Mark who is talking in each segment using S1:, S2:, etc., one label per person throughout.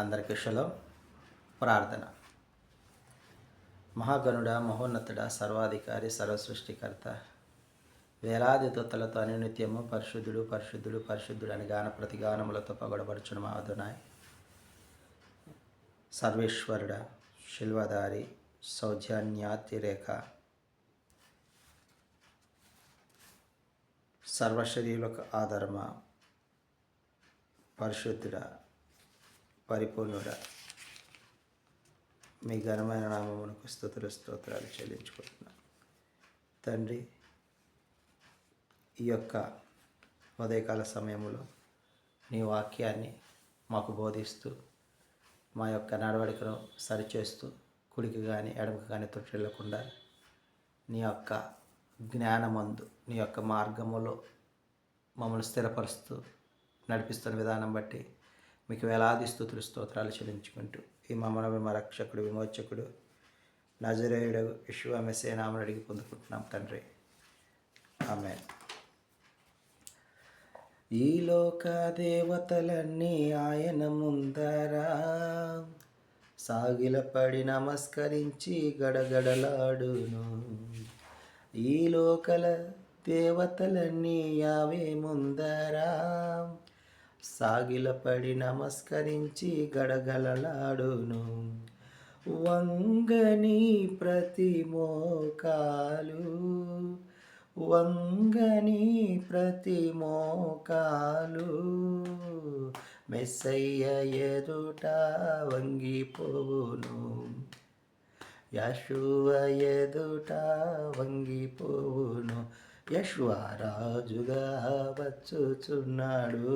S1: అందరికీ షలో ప్రార్థన. మహాగణుడ మహోన్నతుడ సర్వాధికారి సర్వసృష్టికర్త వేలాది తుత్తలతో అనునిత్యము పరిశుద్ధుడు పరిశుద్ధుడు పరిశుద్ధుడు అని గాన ప్రతిగానములతో పగడబడుచును మాధునాయ్ సర్వేశ్వరుడ శిల్వధారి సౌజన్యాతిరేఖ సర్వశరీరులకు ఆధర్మ పరిశుద్ధుడ పరిపూర్ణుడ. మీ ఘనమైన నామమునకు స్థుతుల స్తోత్రాలు చెల్లించుకుంటున్నాను తండ్రి ఈ యొక్క ఉదయకాల సమయంలో నీ వాక్యాన్ని మాకు బోధిస్తూ మా యొక్క నడవడికను సరిచేస్తూ కుడికి కానీ ఎడమకి కానీ తొట్టిల్లకుండా నీ యొక్క జ్ఞానమందు నీ యొక్క మార్గములో మమ్మల్ని స్థిరపరుస్తూ నడిపిస్తున్న విధానం బట్టి మీకు వేలాది స్థుతులు స్తోత్రాలు చెల్లించుకుంటూ ఈ మమ్మల్ని మా రక్షకుడు విమోచకుడు నజరేయుడు విశ్వమెసే నామని అడిగి పొందుకుంటున్నాం తండ్రి. ఆమె ఈ లోక దేవతలన్నీ ఆయన ముందరా సాగిలపడి నమస్కరించి గడగడలాడును. ఈ లోకల దేవతలన్నీ యావే ముందరా సాగిలపడి నమస్కరించి గడగలలాడును. వంగని ప్రతి మోకాలు వంగని ప్రతి మోకాలు మెస్సయ్య ఎదుట వంగిపోవును. యశువ ఎదుట వంగిపోవును. యశ్వరాజుగా వచ్చుచున్నాడు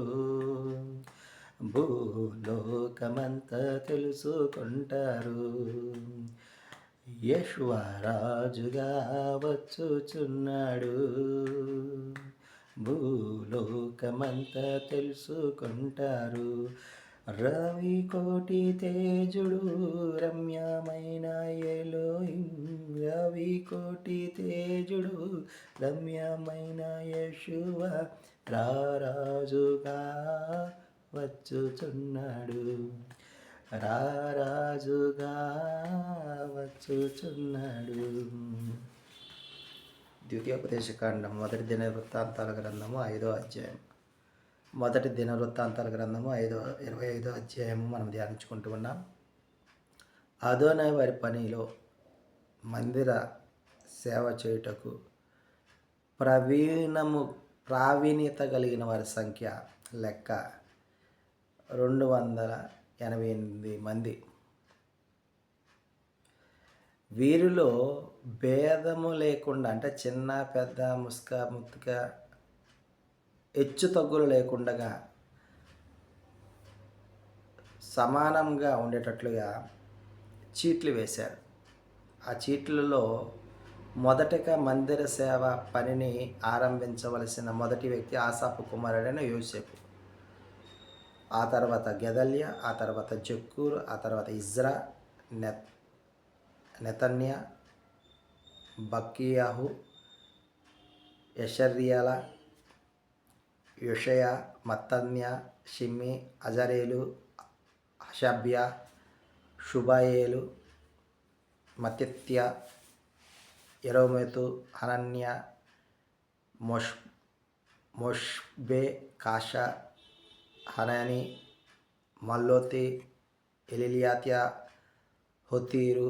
S1: భూలోకమంతా తెలుసుకుంటారు. యశ్వరాజుగా వచ్చుచున్నాడు భూలోకమంతా తెలుసుకుంటారు. రవి కోటి తేజుడు రమ్యమైన కోటి తేజుడు రమ్యమైన యశువ రారాజుగా వచ్చుచున్నాడు. రారాజుగా వచ్చుచున్నాడు. ద్వితీయోపదేశకాండం మొదటి దిన వృత్తాంతాల గ్రంథము ఐదో అధ్యాయం. మొదటి దిన వృత్తాంతాల గ్రంథము ఐదో ఇరవై ఐదో అధ్యాయము మనం ధ్యానించుకుంటూ ఉన్నాం. అదోనే వారి పనిలో మందిర సేవ చేయుటకు ప్రవీణము ప్రావీణ్యత కలిగిన వారి సంఖ్య లెక్క రెండు వందల ఎనభై ఎనిమిది మంది. వీరిలో భేదము లేకుండా అంటే చిన్న పెద్ద ముసుక ముత్తుక హెచ్చు తగ్గులు లేకుండా సమానంగా ఉండేటట్లుగా చీట్లు వేశారు. ఆ చీట్లలో మొదటగా మందిర సేవ పనిని ఆరంభించవలసిన మొదటి వ్యక్తి ఆసాపు కుమారుడైన యోసేపు. ఆ తర్వాత గెదల్య ఆ తర్వాత జక్కూర్ ఆ తర్వాత ఇజ్రా నెత్ నెతన్య బక్కియాహు యషర్యాల యుషయ మత్తన్య షిమ్మి అజరేలు హషబ్య షుబాయేలు మతిత్య ఎరోమెతు హనన్య మొష్ మొష్బే కాషా హనాని మల్లోతి ఎలిలియాత్య హొతీరు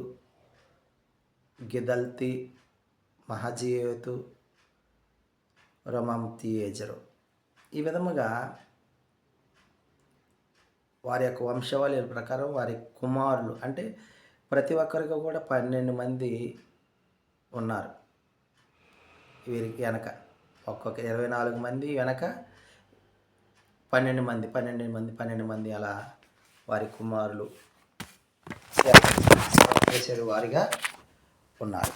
S1: గిదల్తి మహజీయతు రమంతియేజరు ఈ విధముగా వారి యొక్క వంశవాళి ప్రకారం వారి కుమారులు అంటే ప్రతి ఒక్కరికి కూడా పన్నెండు మంది ఉన్నారు. వీరికి వెనక ఒక్కొక్క ఇరవై నాలుగు మంది వెనక పన్నెండు మంది పన్నెండు మంది పన్నెండు మంది అలా వారి కుమారులు చేసేది వారిగా ఉన్నారు.